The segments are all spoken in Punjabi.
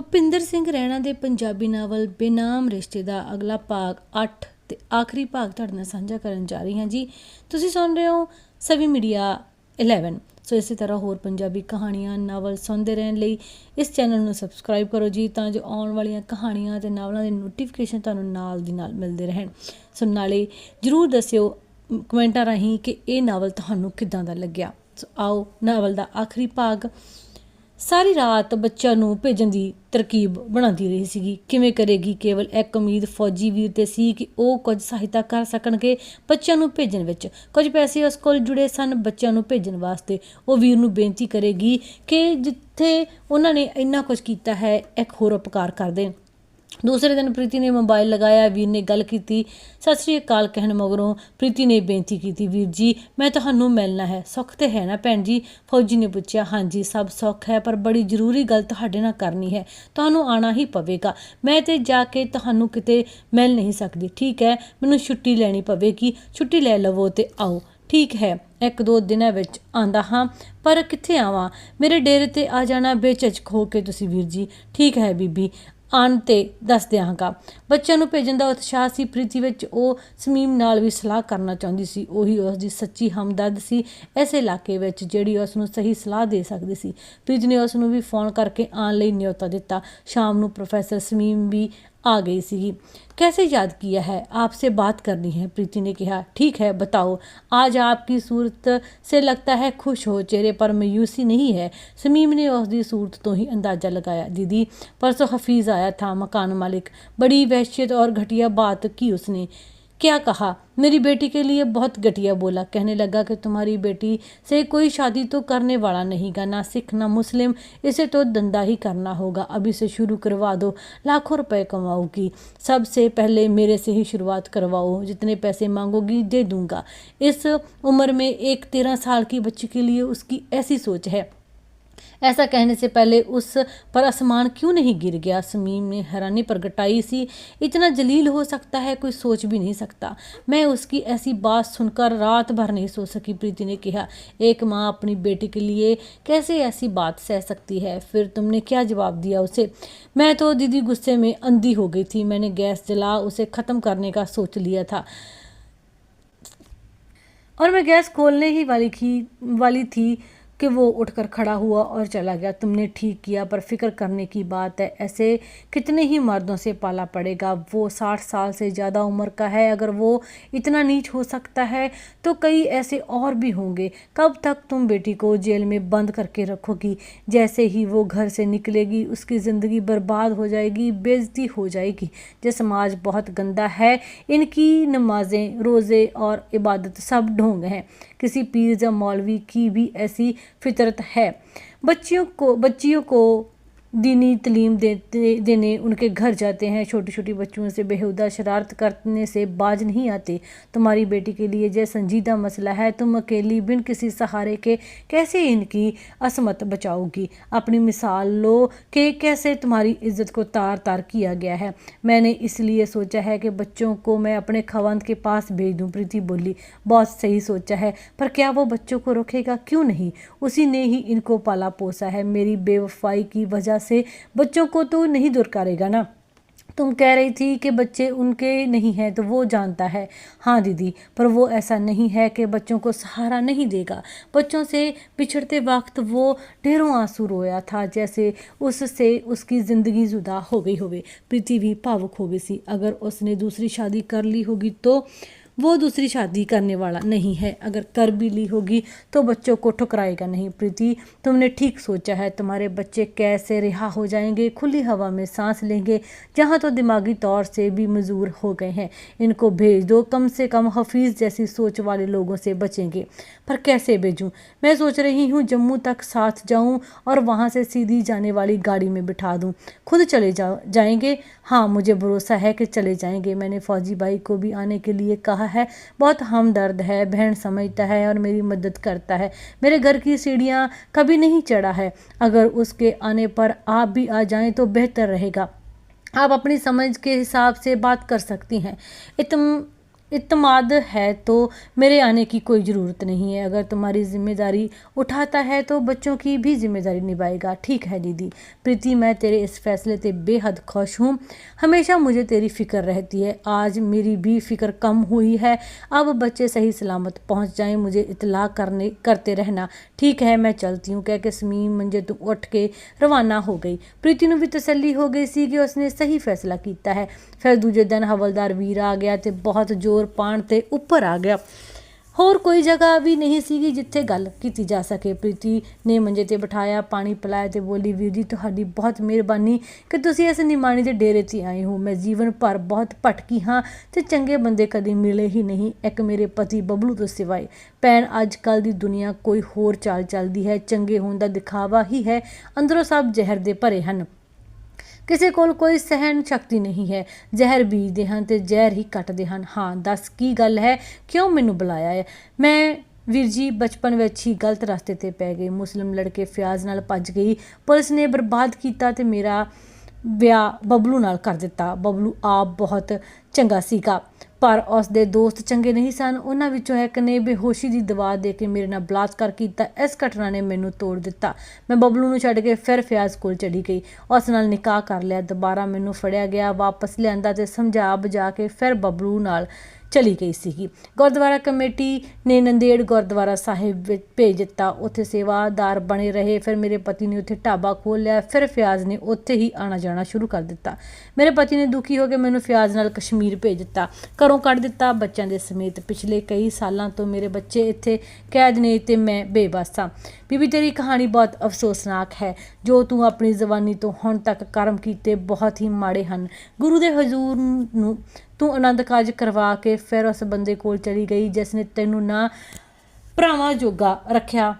ਭੁਪਿੰਦਰ ਸਿੰਘ ਰਹਿਣਾ ਦੇ ਪੰਜਾਬੀ ਨਾਵਲ ਬੇਨਾਮ ਰਿਸ਼ਤੇ ਦਾ ਅਗਲਾ ਭਾਗ 8 ਤੇ ਆਖਰੀ ਭਾਗ ਤੁਹਾਡੇ ਨਾਲ ਸਾਂਝਾ ਕਰਨ ਜਾ ਰਹੀ ਹਾਂ ਜੀ। ਤੁਸੀਂ ਸੁਣ ਰਹੇ ਹੋ ਸਵੀ ਮੀਡੀਆ 11 ਸੋ ਇਸੇ ਤਰ੍ਹਾਂ ਹੋਰ ਪੰਜਾਬੀ ਕਹਾਣੀਆਂ, ਨਾਵਲ ਸੁਣਦੇ ਰਹਿਣ ਲਈ ਇਸ ਚੈਨਲ ਨੂੰ ਸਬਸਕ੍ਰਾਈਬ ਕਰੋ ਜੀ ਤਾਂ ਜੋ ਆਉਣ ਵਾਲੀਆਂ ਕਹਾਣੀਆਂ ਤੇ ਨਾਵਲਾਂ ਦੇ ਨੋਟੀਫਿਕੇਸ਼ਨ ਤੁਹਾਨੂੰ ਨਾਲ ਦੀ ਨਾਲ ਮਿਲਦੇ ਰਹਿਣ। ਸੋ ਨਾਲੇ ਜਰੂਰ ਦੱਸਿਓ ਕਮੈਂਟਾਂ ਰਾਹੀਂ ਕਿ ਇਹ ਨਾਵਲ ਤੁਹਾਨੂੰ ਕਿੱਦਾਂ ਦਾ ਲੱਗਿਆ। ਸੋ ਆਓ ਨਾਵਲ ਦਾ ਆਖਰੀ ਭਾਗ ਸਾਰੀ ਰਾਤ ਬੱਚਿਆਂ ਨੂੰ ਭੇਜਣ ਦੀ ਤਰਕੀਬ ਬਣਾਉਂਦੀ ਰਹੀ ਸੀਗੀ। ਕਿਵੇਂ ਕਰੇਗੀ ਕੇਵਲ ਇੱਕ ਉਮੀਦ ਫੌਜੀ ਵੀਰ ਤੇ ਸੀ ਕਿ ਉਹ ਕੁਝ ਸਹਾਇਤਾ ਕਰ ਸਕਣਗੇ ਬੱਚਿਆਂ ਨੂੰ ਭੇਜਣ ਵਿੱਚ। ਕੁਝ ਪੈਸੇ ਉਸ ਕੋਲ ਜੁੜੇ ਸਨ ਬੱਚਿਆਂ ਨੂੰ ਭੇਜਣ ਵਾਸਤੇ। ਉਹ ਵੀਰ ਨੂੰ ਬੇਨਤੀ ਕਰੇਗੀ ਕਿ ਜਿੱਥੇ ਉਹਨਾਂ ਨੇ ਇੰਨਾ ਕੁਝ ਕੀਤਾ ਹੈ, ਇੱਕ ਹੋਰ ਉਪਕਾਰ ਕਰ ਦੇਣ। ਦੂਸਰੇ ਦਿਨ ਪ੍ਰੀਤੀ ਨੇ ਮੋਬਾਈਲ ਲਗਾਇਆ, ਵੀਰ ਨੇ ਗੱਲ ਕੀਤੀ। ਸਤਿ ਸ੍ਰੀ ਅਕਾਲ ਕਹਿਣ ਮਗਰੋਂ ਪ੍ਰੀਤੀ ਨੇ ਬੇਨਤੀ ਕੀਤੀ, ਵੀਰ ਜੀ, ਮੈਂ ਤੁਹਾਨੂੰ ਮਿਲਣਾ ਹੈ। ਸੁੱਖ ਤੇ ਹੈ ਨਾ ਭੈਣ ਜੀ? ਫੌਜੀ ਨੇ ਪੁੱਛਿਆ, ਹਾਂਜੀ, ਸਭ ਸੁੱਖ ਹੈ, ਪਰ ਬੜੀ ਜ਼ਰੂਰੀ ਗੱਲ ਤੁਹਾਡੇ ਨਾਲ ਕਰਨੀ ਹੈ। ਤੁਹਾਨੂੰ ਆਣਾ ਹੀ ਪਵੇਗਾ। ਮੈਂ ਤੇ ਜਾ ਕੇ ਤੁਹਾਨੂੰ ਕਿਤੇ ਮਿਲ ਨਹੀਂ ਸਕਦੀ, ਠੀਕ ਹੈ? ਮੈਨੂੰ ਛੁੱਟੀ ਲੈਣੀ ਪਵੇਗੀ। ਛੁੱਟੀ ਲੈ ਲਵੋ ਤੇ ਆਓ। ਠੀਕ ਹੈ, ਇੱਕ ਦੋ ਦਿਨਾਂ ਵਿੱਚ ਆਂਦਾ ਹਾਂ, ਪਰ ਕਿੱਥੇ ਆਵਾਂ? ਮੇਰੇ ਡੇਰੇ ਤੇ ਆ ਜਾਣਾ ਬੇਝਿਜਕ ਹੋ ਕੇ ਤੁਸੀਂ, ਵੀਰ ਜੀ। ਠੀਕ ਹੈ, ਬੀਬੀ। ਆਉਣ ਤੇ ਦੱਸ ਦਿਆਂਗਾ। ਬੱਚਿਆਂ ਨੂੰ ਭੇਜਣ ਦਾ ਉਤਸ਼ਾਹ ਸੀ। ਪ੍ਰੀਤੀ ਵਿੱਚ ਉਹ ਸਮੀਮ ਨਾਲ ਵੀ ਸਲਾਹ ਕਰਨਾ ਚਾਹੁੰਦੀ ਸੀ। ਉਹੀ ਉਸ ਦੀ ਸੱਚੀ ਹਮਦਰਦ ਸੀ ਇਸ ਇਲਾਕੇ ਵਿੱਚ ਜਿਹੜੀ ਉਸ ਨੂੰ ਸਹੀ ਸਲਾਹ ਦੇ ਸਕਦੀ ਸੀ। ਪ੍ਰੀਤੀ ਨੇ ਉਸ ਨੂੰ ਵੀ ਫੋਨ ਕਰਕੇ ਆਉਣ ਲਈ ਨਿਯੋਤਾ ਦਿੱਤਾ। ਸ਼ਾਮ ਨੂੰ ਪ੍ਰੋਫੈਸਰ ਸਮੀਮ ਵੀ آ گئی سی کیسے یاد کیا ہے؟ آپ سے بات کرنی ہے۔ پریتی نے کہا، ٹھیک ہے، بتاؤ۔ آج آپ کی صورت سے لگتا ہے خوش ہو، چہرے پر میوسی نہیں ہے۔ سمیم نے اس دی صورت تو ہی اندازہ لگایا۔ دیدی، پرسوں حفیظ آیا تھا مکان مالک۔ بڑی وحشیت اور گھٹیا بات کی اس نے۔ کیا کہا؟ میری بیٹی کے لیے بہت گھٹیا بولا۔ کہنے لگا کہ تمہاری بیٹی سے کوئی شادی تو کرنے والا نہیں گا، نہ سکھ نہ مسلم، اسے تو دندہ ہی کرنا ہوگا۔ اب اسے شروع کروا دو، لاکھوں روپے کماؤ گی۔ سب سے پہلے میرے سے ہی شروعات کرواؤ، جتنے پیسے مانگو گی دے دوں گا۔ اس عمر میں ایک تیرہ سال کی بچی کے لیے اس کی ایسی سوچ ہے۔ ایسا کہنے سے پہلے اس پر آسمان کیوں نہیں گر گیا؟ سمیم نے حیرانی پرگٹائی سی۔ اتنا جلیل ہو سکتا ہے، کوئی سوچ بھی نہیں سکتا۔ میں اس کی ایسی بات سن کر رات بھر نہیں سو سکی۔ پریتی نے کہا، ایک ماں اپنی بیٹی کے لیے کیسے ایسی بات سہ سکتی ہے؟ پھر تم نے کیا جواب دیا اسے؟ میں تو دیدی غصے میں اندھی ہو گئی تھی۔ میں نے گیس جلا، اسے ختم کرنے کا سوچ لیا تھا۔ اور میں گیس کھولنے ہی والی کی والی تھی۔ کہ وہ اٹھ کر کھڑا ہوا اور چلا گیا۔ تم نے ٹھیک کیا، پر فکر کرنے کی بات ہے، ایسے کتنے ہی مردوں سے پالا پڑے گا۔ وہ ساٹھ سال سے زیادہ عمر کا ہے، اگر وہ اتنا نیچ ہو سکتا ہے تو کئی ایسے اور بھی ہوں گے۔ کب تک تم بیٹی کو جیل میں بند کر کے رکھو گی؟ جیسے ہی وہ گھر سے نکلے گی، اس کی زندگی برباد ہو جائے گی، بےزتی ہو جائے گی۔ یہ سماج بہت گندا ہے۔ ان کی نمازیں، روزے اور عبادت سب ڈھونگ ہیں۔ किसी पीर या मौलवी की भी ऐसी फितरत है बच्चियों को बच्चियों को دینی تعلیم دیتے دینے ان کے گھر جاتے ہیں، چھوٹی چھوٹی بچوں سے بےہودہ شرارت کرنے سے باز نہیں آتے۔ تمہاری بیٹی کے لیے یہ سنجیدہ مسئلہ ہے، تم اکیلی بن کسی سہارے کے کیسے ان کی عصمت بچاؤ گی؟ اپنی مثال لو کہ کیسے تمہاری عزت کو تار تار کیا گیا ہے۔ میں نے اس لیے سوچا ہے کہ بچوں کو میں اپنے خواند کے پاس بھیج دوں، پریتی بولی۔ بہت صحیح سوچا ہے، پر کیا وہ بچوں کو رکھے گا؟ کیوں نہیں؟ اسی نے ہی ان کو پالا پوسا ہے۔ میری بے وفائی کی وجہ से बच्चों को तो नहीं दुरकारेगा ना तुम कह रही थी कि बच्चे उनके नहीं हैं तो वो जानता है हाँ दीदी पर वो ऐसा नहीं है कि बच्चों को सहारा नहीं देगा बच्चों से बिछड़ते वक्त वो ढेरों आंसू रोया था जैसे उससे उसकी ज़िंदगी जुदा हो गई होवे प्रीति भी भावुक हो गई सी अगर उसने दूसरी शादी कर ली होगी तो وہ دوسری شادی کرنے والا نہیں ہے۔ اگر کر بھی لی ہوگی تو بچوں کو ٹھکرائے گا نہیں پریتی۔ تم نے ٹھیک سوچا ہے، تمہارے بچے کیسے رہا ہو جائیں گے؟ کھلی ہوا میں سانس لیں گے، جہاں تو دماغی طور سے بھی مزور ہو گئے ہیں۔ ان کو بھیج دو، کم سے کم حفیظ جیسی سوچ والے لوگوں سے بچیں گے۔ پر کیسے بھیجوں؟ میں سوچ رہی ہوں جموں تک ساتھ جاؤں اور وہاں سے سیدھی جانے والی گاڑی میں بٹھا دوں۔ خود چلے جاؤ جائیں گے؟ ہاں مجھے بھروسہ ہے کہ چلے جائیں گے۔ میں نے فوجی بھائی کو بھی آنے کے لیے کہا ہے، بہت ہمدرد ہے، بہن سمجھتا ہے اور میری مدد کرتا ہے۔ میرے گھر کی سیڑھیاں کبھی نہیں چڑھا ہے۔ اگر اس کے آنے پر آپ بھی آ جائیں تو بہتر رہے گا۔ آپ اپنی سمجھ کے حساب سے بات کر سکتی ہیں۔ اتم اعتماد ہے تو میرے آنے کی کوئی ضرورت نہیں ہے۔ اگر تمہاری ذمہ داری اٹھاتا ہے تو بچوں کی بھی ذمہ داری نبھائے گا۔ ٹھیک ہے دیدی، پریتی، میں تیرے اس فیصلے سے بے حد خوش ہوں۔ ہمیشہ مجھے تیری فکر رہتی ہے۔ آج میری بھی فکر کم ہوئی ہے۔ اب بچے صحیح سلامت پہنچ جائیں، مجھے اطلاع کرنے، کرتے رہنا۔ ٹھیک ہے، میں چلتی ہوں۔ کہہ کہ سمیم منجے تم اٹھ کے روانہ ہو گئی۔ پریتی نو بھی تسلی ہو گئی سی کہ اس نے صحیح فیصلہ کیتا ہے۔ پھر دوجے دن حوالدار ویر آ گیا تو بہت زور ਜ਼ੋਰ ਪਾਣ ਤੇ ਉੱਪਰ ਆ ਗਿਆ। ਹੋਰ ਕੋਈ ਜਗ੍ਹਾ ਵੀ ਨਹੀਂ ਸੀਗੀ ਜਿੱਥੇ ਗੱਲ ਕੀਤੀ ਜਾ ਸਕੇ। ਪ੍ਰੀਤੀ ਨੇ ਮੰਜੇ ਤੇ ਬਿਠਾਇਆ, ਪਾਣੀ ਪਿਲਾਇਆ ਤੇ ਬੋਲੀ, ਵੀਰ ਜੀ, ਤੁਹਾਡੀ ਬਹੁਤ ਮਿਹਰਬਾਨੀ ਕਿ ਤੁਸੀਂ ਇਸ ਨਿਮਾਣੀ ਦੇ ਡੇਰੇ 'ਤੇ ਆਏ ਹੋ। ਮੈਂ ਜੀਵਨ ਭਰ ਬਹੁਤ ਭਟਕੀ ਹਾਂ ਤੇ ਚੰਗੇ ਬੰਦੇ ਕਦੇ ਮਿਲੇ ਹੀ ਨਹੀਂ। ਇੱਕ ਮੇਰੇ ਪਤੀ ਬਬਲੂ ਤੋਂ ਸਿਵਾਏ। ਭੈਣ, ਅੱਜ ਕੱਲ ਦੀ ਦੁਨੀਆ ਕੋਈ ਹੋਰ ਚਾਲ ਚੱਲਦੀ ਹੈ। ਚੰਗੇ ਹੋਣ ਦਾ ਦਿਖਾਵਾ ਹੀ ਹੈ। ਅੰਦਰੋਂ ਸਭ ਜ਼ਹਿਰ ਦੇ ਭਰੇ ਹਨ। ਕਿਸੇ ਕੋਲ ਕੋਈ ਸਹਿਣ ਸ਼ਕਤੀ ਨਹੀਂ ਹੈ। ਜ਼ਹਿਰ ਬੀਜਦੇ ਹਨ ਤੇ ਜ਼ਹਿਰ ਹੀ ਕੱਟਦੇ ਹਨ। ਹਾਂ, ਦੱਸ ਕੀ ਗੱਲ ਹੈ? ਕਿਉਂ ਮੈਨੂੰ ਬੁਲਾਇਆ ਹੈ? ਮੈਂ, ਵੀਰ ਜੀ, ਬਚਪਨ ਵਿੱਚ ਹੀ ਗਲਤ ਰਸਤੇ ਤੇ ਪੈ ਗਈ। ਮੁਸਲਿਮ ਲੜਕੇ ਫਿਆਜ਼ ਨਾਲ ਭੱਜ ਗਈ। ਪੁਲਿਸ ਨੇ ਬਰਬਾਦ ਕੀਤਾ ਤੇ ਮੇਰਾ ਵਿਆਹ ਬਬਲੂ ਨਾਲ ਕਰ ਦਿੱਤਾ। ਬਬਲੂ ਆਪ ਬਹੁਤ ਚੰਗਾ ਸੀਗਾ। ਪਰ ਉਸ ਦੇ ਦੋਸਤ ਚੰਗੇ ਨਹੀਂ ਸਨ। ਉਹਨਾਂ ਵਿੱਚੋਂ ਇੱਕ ਨੇ ਬੇਹੋਸ਼ੀ ਦੀ ਦਵਾ ਦੇ ਕੇ ਮੇਰੇ ਨਾਲ ਬਲਾਤਕਾਰ ਕੀਤਾ। ਇਸ ਘਟਨਾ ਨੇ ਮੈਨੂੰ ਤੋੜ ਦਿੱਤਾ। ਮੈਂ ਬਬਲੂ ਨੂੰ ਛੱਡ ਕੇ ਫਿਰ ਫਿਆਜ਼ ਕੋਲ ਚੜੀ ਗਈ। ਉਸ ਨਾਲ ਨਿਕਾਹ ਕਰ ਲਿਆ। ਦੁਬਾਰਾ ਮੈਨੂੰ ਫੜਿਆ ਗਿਆ। ਵਾਪਸ ਲਿਆਂਦਾ ਤੇ ਸਮਝਾ ਬੁਝਾ ਕੇ ਫਿਰ ਬਬਲੂ ਨਾਲ ਚਲੀ ਗਈ ਸੀਗੀ। ਗੁਰਦੁਆਰਾ ਕਮੇਟੀ ਨੇ ਨੰਦੇੜ ਗੁਰਦੁਆਰਾ ਸਾਹਿਬ ਵਿੱਚ ਭੇਜ ਦਿੱਤਾ। ਉੱਥੇ ਸੇਵਾਦਾਰ ਬਣੇ ਰਹੇ। ਫਿਰ ਮੇਰੇ ਪਤੀ ਨੇ ਉੱਥੇ ਢਾਬਾ ਖੋਲ੍ਹ ਲਿਆ ਫਿਰ ਫਿਆਜ਼ ਨੇ ਉੱਥੇ ਹੀ ਆਣਾ ਜਾਣਾ ਸ਼ੁਰੂ ਕਰ ਦਿੱਤਾ। ਮੇਰੇ ਪਤੀ ਨੇ ਦੁਖੀ ਹੋ ਕੇ ਮੈਨੂੰ ਫਿਆਜ਼ ਨਾਲ ਕਸ਼ਮੀਰ ਭੇਜ ਦਿੱਤਾ। ਘਰੋਂ ਕੱਢ ਦਿੱਤਾ ਬੱਚਿਆਂ ਦੇ ਸਮੇਤ। ਪਿਛਲੇ ਕਈ ਸਾਲਾਂ ਤੋਂ ਮੇਰੇ ਬੱਚੇ ਇੱਥੇ ਕੈਦ ਨੇ ਤੇ ਮੈਂ ਬੇਬਸ ਹਾਂ। ਬੀਬੀ, ਤੇਰੀ ਕਹਾਣੀ ਬਹੁਤ ਅਫਸੋਸਨਾਕ ਹੈ। ਜੋ ਤੂੰ ਆਪਣੀ ਜ਼ਬਾਨੀ ਤੋਂ ਹੁਣ ਤੱਕ ਕਰਮ ਕੀਤੇ ਬਹੁਤ ਹੀ ਮਾੜੇ ਹਨ। ਗੁਰੂ ਦੇ ਹਜ਼ੂਰ ਨੂੰ ਤੂੰ ਆਨੰਦ ਕਾਰਜ ਕਰਵਾ ਕੇ ਫਿਰ ਉਸ ਬੰਦੇ ਕੋਲ ਚਲੀ ਗਈ, ਜਿਸ ਨੇ ਤੈਨੂੰ ਨਾ ਭਰਾਵਾਂ ਜੋਗਾ ਰੱਖਿਆ।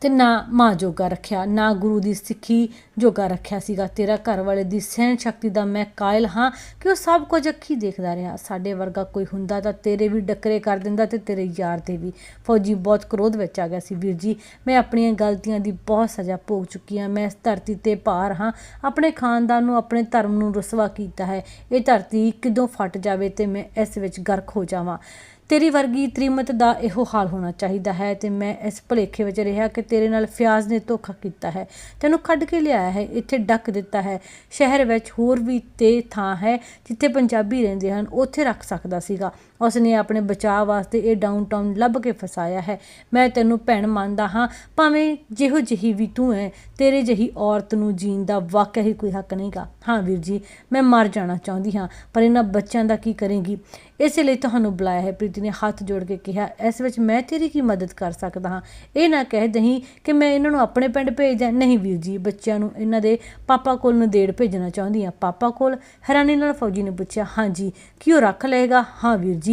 ਤੇ ਨਾ ਮਾਂ ਜੋਗਾ ਰੱਖਿਆ, ਨਾ ਗੁਰੂ ਦੀ ਸਿੱਖੀ ਜੋਗਾ ਰੱਖਿਆ ਸੀਗਾ। ਤੇਰਾ ਘਰ ਵਾਲੇ ਦੀ ਸਹਿਣ ਸ਼ਕਤੀ ਦਾ ਮੈਂ ਕਾਇਲ ਹਾਂ ਕਿ ਉਹ ਸਭ ਕੁਝ ਅੱਖੀ ਦੇਖਦਾ ਰਿਹਾ। ਸਾਡੇ ਵਰਗਾ ਕੋਈ ਹੁੰਦਾ ਤਾਂ ਤੇਰੇ ਵੀ ਡੱਕਰੇ ਕਰ ਦਿੰਦਾ ਤੇ ਤੇਰੇ ਯਾਰ ਦੇ ਵੀ। ਫੌਜੀ ਬਹੁਤ ਕ੍ਰੋਧ ਵਿੱਚ ਆ ਗਿਆ ਸੀ। ਵੀਰ ਜੀ, ਮੈਂ ਆਪਣੀਆਂ ਗਲਤੀਆਂ ਦੀ ਬਹੁਤ ਸਜ਼ਾ ਭੋਗ ਚੁੱਕੀ ਹਾਂ। ਮੈਂ ਇਸ ਧਰਤੀ ਤੇ ਭਾਰ ਹਾਂ। ਆਪਣੇ ਖਾਨਦਾਨ ਨੂੰ, ਆਪਣੇ ਧਰਮ ਨੂੰ ਰਸਵਾ ਕੀਤਾ ਹੈ। ਇਹ ਧਰਤੀ ਕਿਦੋਂ ਫਟ ਜਾਵੇ ਤੇ ਮੈਂ ਇਸ ਵਿੱਚ ਗਰਕ ਹੋ ਜਾਵਾਂ। ਤੇਰੀ ਵਰਗੀ ਤ੍ਰੀਮਤ ਦਾ ਇਹੋ ਹਾਲ ਹੋਣਾ ਚਾਹੀਦਾ ਹੈ ਤੇ ਮੈਂ ਇਸ ਭੁਲੇਖੇ ਵਿੱਚ ਰਿਹਾ ਕਿ ਤੇਰੇ ਨਾਲ ਫਿਆਜ਼ ਨੇ ਧੋਖਾ ਕੀਤਾ ਹੈ। ਤੈਨੂੰ ਕੱਢ ਕੇ ਲਿਆਇਆ ਹੈ, ਇੱਥੇ ਡੱਕ ਦਿੱਤਾ ਹੈ। ਸ਼ਹਿਰ ਵਿੱਚ ਹੋਰ ਵੀ ਤੇ ਥਾਂ ਹੈ ਜਿੱਥੇ ਪੰਜਾਬੀ ਰਹਿੰਦੇ ਹਨ, ਉੱਥੇ ਰੱਖ ਸਕਦਾ ਸੀਗਾ। ਉਸ ਨੇ ਆਪਣੇ ਬਚਾਅ ਵਾਸਤੇ ਇਹ ਡਾਊਨਟਾਊਨ ਲੱਭ ਕੇ ਫਸਾਇਆ ਹੈ। ਮੈਂ ਤੈਨੂੰ ਭੈਣ ਮੰਨਦਾ ਹਾਂ, ਭਾਵੇਂ ਜਿਹੋ ਜਿਹੀ ਵੀ ਤੂੰ ਹੈ ਤੇਰੇ ਜਿਹੀ ਔਰਤ ਨੂੰ ਜੀਣ ਦਾ ਵਾਕਿਆ ਹੀ ਕੋਈ ਹੱਕ ਨਹੀਂਗਾ। ਹਾਂ ਵੀਰ ਜੀ, ਮੈਂ ਮਰ ਜਾਣਾ ਚਾਹੁੰਦੀ ਹਾਂ, ਪਰ ਇਹਨਾਂ ਬੱਚਿਆਂ ਦਾ ਕੀ ਕਰੇਗੀ? ਇਸੇ ਲਈ ਤੁਹਾਨੂੰ ਬੁਲਾਇਆ ਹੈ, ਪ੍ਰੀਤੀ ਨੇ ਹੱਥ ਜੋੜ ਕੇ ਕਿਹਾ, ਇਸ ਵਿੱਚ ਮੈਂ ਤੇਰੀ ਕੀ ਮਦਦ ਕਰ ਸਕਦਾ ਹਾਂ? ਇਹ ਨਾ ਕਹਿ ਦਹੀਂ ਕਿ ਮੈਂ ਇਹਨਾਂ ਨੂੰ ਆਪਣੇ ਪਿੰਡ ਭੇਜ ਨਹੀਂ ਵੀਰ ਜੀ, ਬੱਚਿਆਂ ਨੂੰ ਇਹਨਾਂ ਦੇ ਪਾਪਾ ਕੋਲ ਨਦੇੜ ਭੇਜਣਾ ਚਾਹੁੰਦੀ ਹਾਂ। ਪਾਪਾ ਕੋਲ ਹੈਰਾਨੀ ਨਾਲ ਫੌਜੀ ਨੇ ਪੁੱਛਿਆ, ਹਾਂਜੀ ਕੀ ਉਹ ਰੱਖ ਲਏਗਾ? ਹਾਂ ਵੀਰ ਜੀ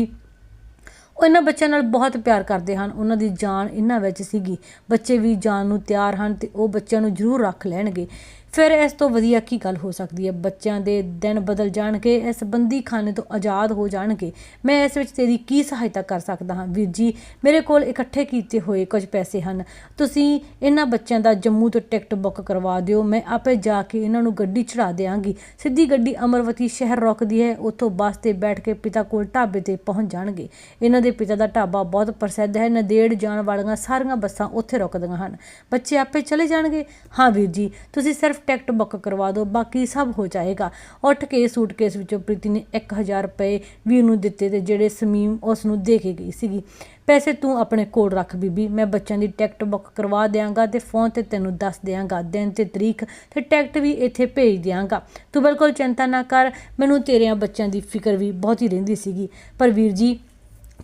ਉਹ ਇਹਨਾਂ ਬੱਚਿਆਂ ਨਾਲ ਬਹੁਤ ਪਿਆਰ ਕਰਦੇ ਹਨ। ਉਹਨਾਂ ਦੀ ਜਾਨ ਇਹਨਾਂ ਵਿੱਚ ਸੀਗੀ। ਬੱਚੇ ਵੀ ਜਾਨ ਨੂੰ ਤਿਆਰ ਹਨ ਅਤੇ ਉਹ ਬੱਚਿਆਂ ਨੂੰ ਜ਼ਰੂਰ ਰੱਖ ਲੈਣਗੇ। ਫਿਰ ਇਸ ਤੋਂ ਵਧੀਆ ਕੀ ਗੱਲ ਹੋ ਸਕਦੀ ਹੈ? ਬੱਚਿਆਂ ਦੇ ਦਿਨ ਬਦਲ ਜਾਣਗੇ, ਇਸ ਬੰਦੀ ਖਾਨੇ ਤੋਂ ਆਜ਼ਾਦ ਹੋ ਜਾਣਗੇ। ਮੈਂ ਇਸ ਵਿੱਚ ਤੇਰੀ ਕੀ ਸਹਾਇਤਾ ਕਰ ਸਕਦਾ ਹਾਂ? ਵੀਰ ਜੀ, ਮੇਰੇ ਕੋਲ ਇਕੱਠੇ ਕੀਤੇ ਹੋਏ ਕੁਝ ਪੈਸੇ ਹਨ। ਤੁਸੀਂ ਇਹਨਾਂ ਬੱਚਿਆਂ ਦਾ ਜੰਮੂ ਤੋਂ ਟਿਕਟ ਬੁੱਕ ਕਰਵਾ ਦਿਓ। ਮੈਂ ਆਪੇ ਜਾ ਕੇ ਇਹਨਾਂ ਨੂੰ ਗੱਡੀ ਚੜਾ ਦੇਵਾਂਗੀ ਸਿੱਧੀ ਗੱਡੀ ਅਮਰਵਤੀ ਸ਼ਹਿਰ ਰੁਕਦੀ ਹੈ। ਉੱਥੋਂ ਬੱਸ ਤੇ ਬੈਠ ਕੇ ਪਿਤਾ ਕੋਲ ਢਾਬੇ ਤੇ ਪਹੁੰਚ ਜਾਣਗੇ। ਇਹਨਾਂ ਦੇ ਪਿਤਾ ਦਾ ਢਾਬਾ ਬਹੁਤ ਪ੍ਰਸਿੱਧ ਹੈ। ਨਦੇੜ ਜਾਣ ਵਾਲੀਆਂ ਸਾਰੀਆਂ ਬੱਸਾਂ ਉੱਥੇ ਰੁਕਦੀਆਂ ਹਨ। ਬੱਚੇ ਆਪੇ ਚਲੇ ਜਾਣਗੇ। ਹਾਂ ਵੀਰ ਜੀ, ਤੁਸੀਂ ਸਿਰਫ ਟਿਕਟ ਬੁੱਕ ਕਰਵਾ ਦਿਓ, ਬਾਕੀ ਸਭ ਹੋ ਜਾਏਗਾ। ਉੱਠ ਕੇ ਸੂਟਕੇਸ ਵਿੱਚੋਂ ਪ੍ਰੀਤੀ ਨੇ 1000 ਰੁਪਏ ਵੀਰ ਨੂੰ ਦਿੱਤੇ ਤੇ ਜਿਹੜੇ ਸਮੀਮ ਉਸ ਨੂੰ ਦੇ ਕੇ ਗਈ ਸੀਗੀ। ਪੈਸੇ ਤੂੰ ਆਪਣੇ ਕੋਲ ਰੱਖ ਬੀਬੀ, ਮੈਂ ਬੱਚਿਆਂ ਦੀ ਟਿਕਟ ਬੁੱਕ ਕਰਵਾ ਦਿਆਂਗਾ ਤੇ ਫੋਨ ਤੇ ਤੈਨੂੰ ਦੱਸ ਦਿਆਂਗਾ, ਦਿਨ ਤੇ ਤਰੀਕ ਤੇ ਟਿਕਟ ਵੀ ਇੱਥੇ ਭੇਜ ਦਿਆਂਗਾ। ਤੂੰ ਬਿਲਕੁਲ ਚਿੰਤਾ ਨਾ ਕਰ, ਮੈਨੂੰ ਤੇਰਿਆਂ ਬੱਚਿਆਂ ਦੀ ਫਿਕਰ ਵੀ ਬਹੁਤੀ ਰਹਿੰਦੀ ਸੀਗੀ। ਪਰ ਵੀਰ ਜੀ